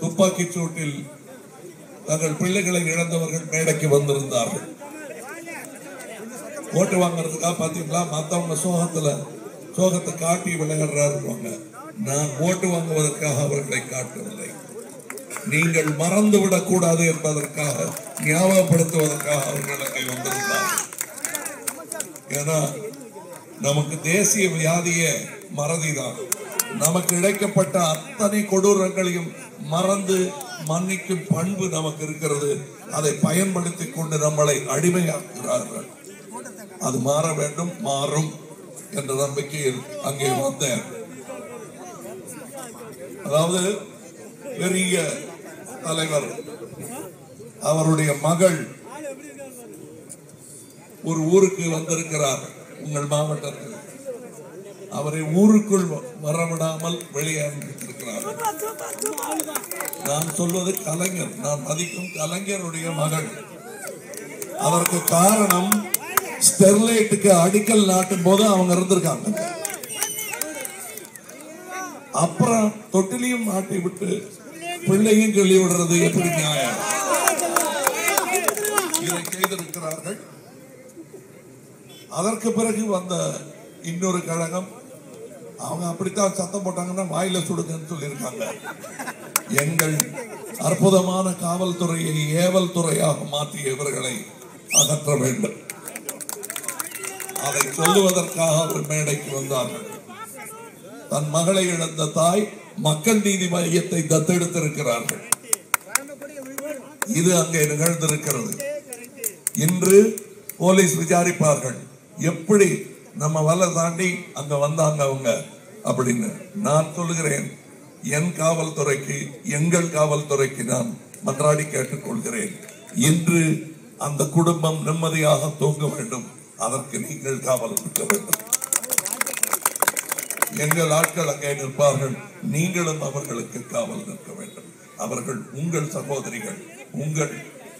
துப்பாக்கிச் சூட்டில் தங்கள் பிள்ளைகளை இழந்தவர்கள் மேடைக்கு வந்திருந்தார்கள். ஓட்டு வாங்குறதுக்காக பாத்தீங்களா? மத்தவங்க சோகத்துல சோகத்தை காட்டி விளையாடுறாருவாங்க நான் ஓட்டு வாங்குவதற்காக அவர்களை காட்டவில்லை. நீங்கள் மறந்து விடக்கூடாது என்பதற்காக ஞாபகப்படுத்துவதற்காக அவர்கள் அங்கே வந்திருந்தார்கள். ஏன்னா நமக்கு தேசிய வியாதிய மறதிதான். நமக்கு இழைக்கப்பட்ட அத்தனை கொடூரங்களையும் மறந்து மன்னிக்கும் பண்பு நமக்கு இருக்கிறது. அதை பயன்படுத்தி கொண்டு நம்மளை அடிமையாக்குகிறார்கள். அது மாற வேண்டும் மாறும் என்ற நம்பிக்கையில் அங்கே வந்தேன். அதாவது பெரிய தலைவர் அவருடைய மகள் ஒரு ஊருக்கு வந்திருக்கிறார். உங்கள் மாவட்டத்தில். அவரை ஊருக்குள் வரவிடாமல் வெளியே அனுப்பித்திருக்கிறார்கள் நான் சொல்வது கலைஞர் நான் மதிக்கும் கலைஞருடைய மகள். அதற்கு காரணம் ஸ்டெர்லைட்டுக்கு அடிக்கல் நாட்டும் போது அவங்க இருந்திருக்காங்க. அப்புறம் தொட்டிலையும் மாட்டி விட்டு பிள்ளையும் சொல்லி விடுறது எப்படி நியாயம்? இதை செய்திருக்கிறார்கள். அதற்கு பிறகு வந்த இன்னொரு கழகம் அவங்க அப்படித்தான் சத்தம் போட்டாங்கன்னா வாயில சுடுங்கன்னு சொல்லியிருக்காங்க. எங்கள் அற்புதமான காவல்துறையை ஏவல் துறையாக மாற்றிய இவர்களை அகற்ற வேண்டும். அதை சொல்லுவதற்காக அவர் மேடைக்கு வந்தார்கள் தன் மகளை இழந்த தாய் மக்கள் நீதி மையத்தை தத்தெடுத்திருக்கிறார்கள். இது அங்கே நிகழ்ந்திருக்கிறது. இன்று போலீஸ் விசாரிப்பார்கள். எப்படி நம்ம வலை தாண்டி அங்க வந்தாங்க அவங்க அப்படின்னு நான் சொல்லுகிறேன். என் காவல்துறைக்கு எங்கள் காவல்துறைக்கு நான் மன்றாடி கேட்டுக்கொள்கிறேன். இன்று அந்த குடும்பம் நிம்மதியாக தூங்க வேண்டும். அதற்கு நீங்கள் காவல் இருக்க வேண்டும். எங்கள் ஆட்கள் அங்கே நிற்பார்கள். நீங்களும் அவர்களுக்கு காவல் நிற்க வேண்டும். அவர்கள் உங்கள் சகோதரிகள் உங்கள்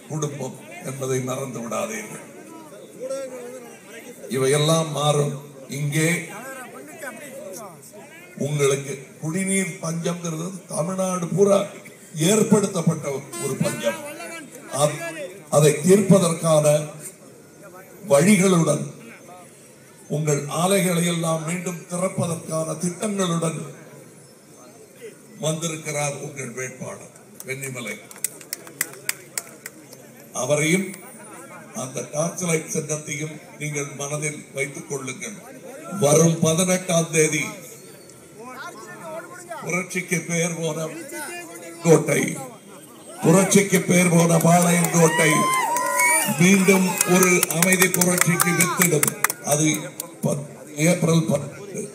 குடும்பம் என்பதை மறந்து விடாதீர்கள். இவையெல்லாம் மாறும். இங்கே உங்களுக்கு குடிநீர் பஞ்சம்ங்கிறது தமிழ்நாடு பூரா ஏற்படுத்தப்பட்ட ஒரு பஞ்சம். அதை தீர்ப்பதற்கான வழிகளுடன் உங்கள் ஆலைகளை எல்லாம் மீண்டும் திறப்பதற்கான திட்டங்களுடன் வந்திருக்கிறார் உங்கள் வேட்பாளர் வெண்ணிமலை. அவரையும் அந்த டார்ச் லைட் சின்னத்தையும் நீங்கள் மனதில் வைத்துக் கொள்ளுங்கள். வரும் பதினெட்டாம் தேதி புரட்சிக்கு பெயர் போன கோட்டை. புரட்சிக்கு பெயர் போன பாளையம் கோட்டை. மீண்டும் ஒரு அமைதி புரட்சிக்கு வித்திடும். அது பத்- ஏப்ரல் பத்து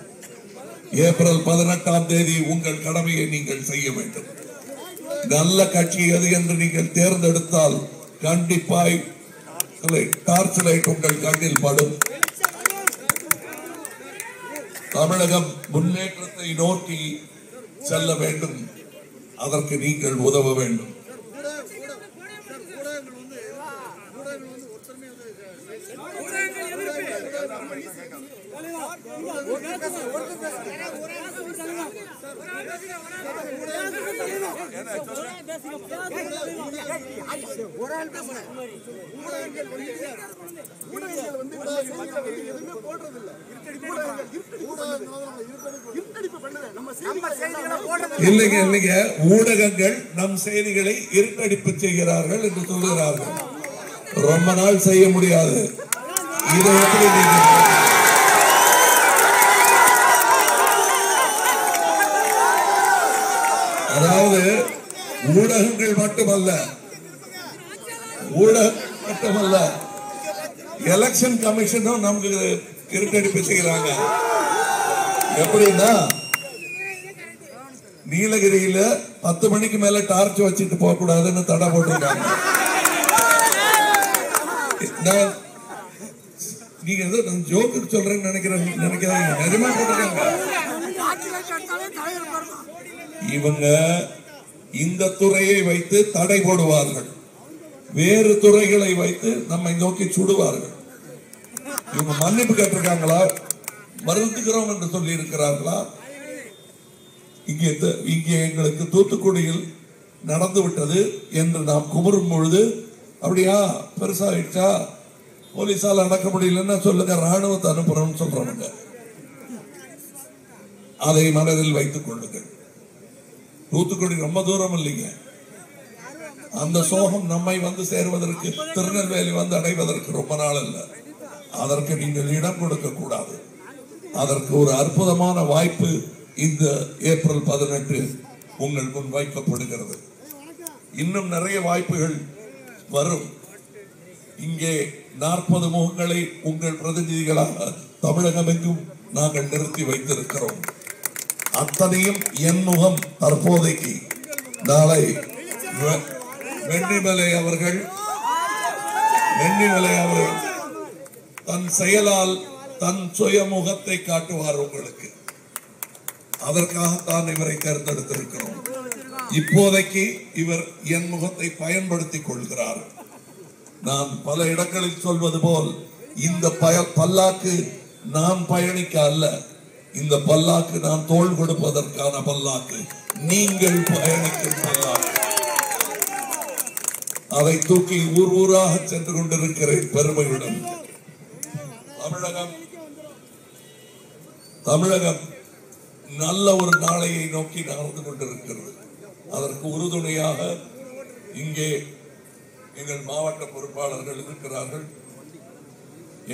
ஏப்ரல் பதினெட்டாம் தேதி உங்கள் கடமையை நீங்கள் செய்ய வேண்டும். நல்ல கட்சி எது என்று நீங்கள் தேர்ந்தெடுத்தால் கண்டிப்பாய் டார்ச் லைட் உங்கள் கண்ணில் படும். தமிழகம் முன்னேற்றத்தை நோக்கி செல்ல வேண்டும். அதற்கு நீங்கள் உதவ வேண்டும். ஊடகங்கள் வந்து ஊடகங்கள் வந்து ஒருத்தருமே இல்லைங்க இல்லைங்க. ஊடகங்கள் நம் செய்திகளை இருட்டடிப்பு செய்கிறார்கள் என்று சொல்கிறார்கள். ரொம்ப நாள் செய்ய முடியாது. இதை எப்படி அதாவது ஊடகங்கள் மட்டுமல்ல. ஊடகம் மட்டுமல்ல. எலெக்ஷன் கமிஷனும் நமக்கு இருட்டடிப்பு செய்கிறாங்க. எப்படின்னா நீலகிரியில பத்து மணிக்கு மேல டார்ச் வச்சுட்டு போக கூடாதுன்னு தடை போட்டிருக்காங்க. நான் நீங்க ஏதோ நான் ஜோக்கு சொல்றேன்னு நினைக்கிறேன் நினைக்கிறாங்க நிஜமா இவங்க இந்த துறையை வைத்து தடை போடுவார்கள். வேறு துறைகளை வைத்து நம்மை நோக்கி சுடுவார்கள். இவங்க மன்னிப்பு கேட்டிருக்காங்களா? மறுத்துக்கிறோம் என்று சொல்லி இருக்கிறார்களா இங்கே இங்கே எங்களுக்கு தூத்துக்குடியில் நடந்து விட்டது என்று நாம் குமரும் பொழுது அப்படியா? பெருசாயிடுச்சா? போலீஸால அடக்க முடியலன்னா சொல்லுங்க ராணுவத்தை அனுப்புறோம்னு சொல்றவங்க அதை மனதில் வைத்துக் கொள்ளுங்கள். தூத்துக்குடி ரொம்ப தூரம் இல்லைங்க. அந்த சோகம் நம்மை வந்து சேர்வதற்கு திருநெல்வேலி வந்து அடைவதற்கு ரொம்ப நாள் இல்லை. அதற்கு நீங்கள் இடம் கொடுக்க கூடாது. அதற்கு ஒரு அற்புதமான வாய்ப்பு இந்த ஏப்ரல் பதினெட்டு உங்கள் முன் வைக்கப்படுகிறது. இன்னும் நிறைய வாய்ப்புகள் வரும். இங்கே நாற்பது முகங்களை உங்கள் பிரதிநிதிகளாக தமிழகம் எங்கும் நாங்கள் நிறுத்தி வைத்திருக்கிறோம். அத்தனையும் என் முகம் தற்போதைக்கு. நாளை வெண்ணிமலை அவர்கள் வெண்ணிமலை அவர்கள் தன் செயலால் தன் சுய முகத்தை காட்டுவார் உங்களுக்கு. அதற்காகத்தான் இவரை தேர்ந்தெடுத்திருக்கிறோம். இப்போதைக்கு இவர் என் முகத்தை பயன்படுத்திக் கொள்கிறார். நான் பல இடங்களில் சொல்வது போல் இந்த பய பல்லாக்கு நாம் பயணிக்க அல்ல. இந்த பல்லாக்கு நான் தோல் கொடுப்பதற்கான பல்லாக்கு. நீங்கள் பயணிக்கும் பல்லாக்கு. அதை தூக்கி ஊர் ஊராக சென்று கொண்டிருக்கிறேன் பெருமையுடன். தமிழகம் தமிழகம் நல்ல ஒரு நாளையை நோக்கி நடந்து கொண்டிருக்கிறது. அதற்கு உறுதுணையாக இங்கே எங்கள் மாவட்ட பொறுப்பாளர்கள் இருக்கிறார்கள்.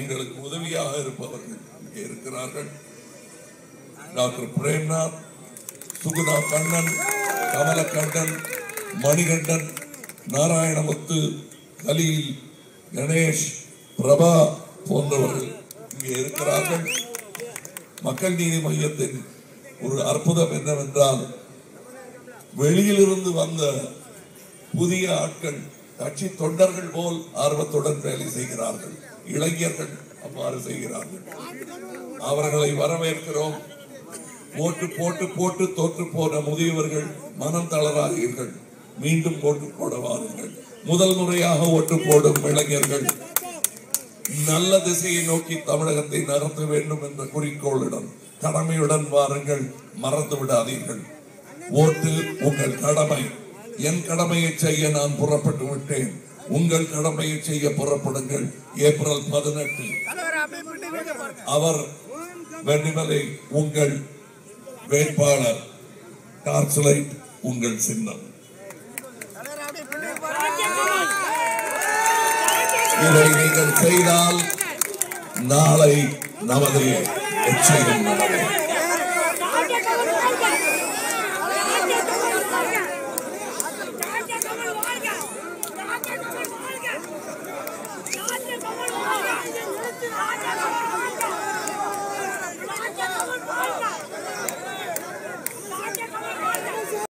எங்களுக்கு உதவியாக இருப்பவர்கள் இங்கே இருக்கிறார்கள். டாக்டர் பிரேம்நாத் சுகுணா கண்ணன் கமலக்கண்ணன் மணிகண்டன் நாராயணமுத்து கலீல் கணேஷ் பிரபா போன்றவர்கள் இங்கே இருக்கிறார்கள். மக்கள் நீதி மையத்தின் ஒரு அற்புதம் என்னவென்றால் வெளியிலிருந்து வந்த புதிய ஆட்கள் கட்சி தொண்டர்கள் போல் ஆர்வத்துடன் வேலை செய்கிறார்கள். இளைஞர்கள் அவ்வாறு செய்கிறார்கள். அவர்களை வரவேற்கிறோம். ஓட்டு போட்டு போட்டு தோற்று போன முதியவர்கள் மனம் தளராதீர்கள். மீண்டும் ஓட்டு போட வாருங்கள் முதல் முறையாக ஓட்டு போடும் இளைஞர்கள் நல்ல திசையை நோக்கி தமிழகத்தை நகர்த்த வேண்டும் என்ற குறிக்கோளுடன் கடமையுடன் வாருங்கள். மறந்து விடாதீர்கள். ஓட்டு உங்கள் கடமை. என் கடமையை செய்ய நான் புறப்பட்டு விட்டேன். உங்கள் கடமையை செய்ய புறப்படுங்கள். ஏப்ரல் பதினெட்டு. அவர் வெண்ணிமலை உங்கள் வேட்பாளர் டார்ச் லைட் உங்கள் சின்னம். இதை நீங்கள் செய்தால் நாளை நமது எச்சரிக்கை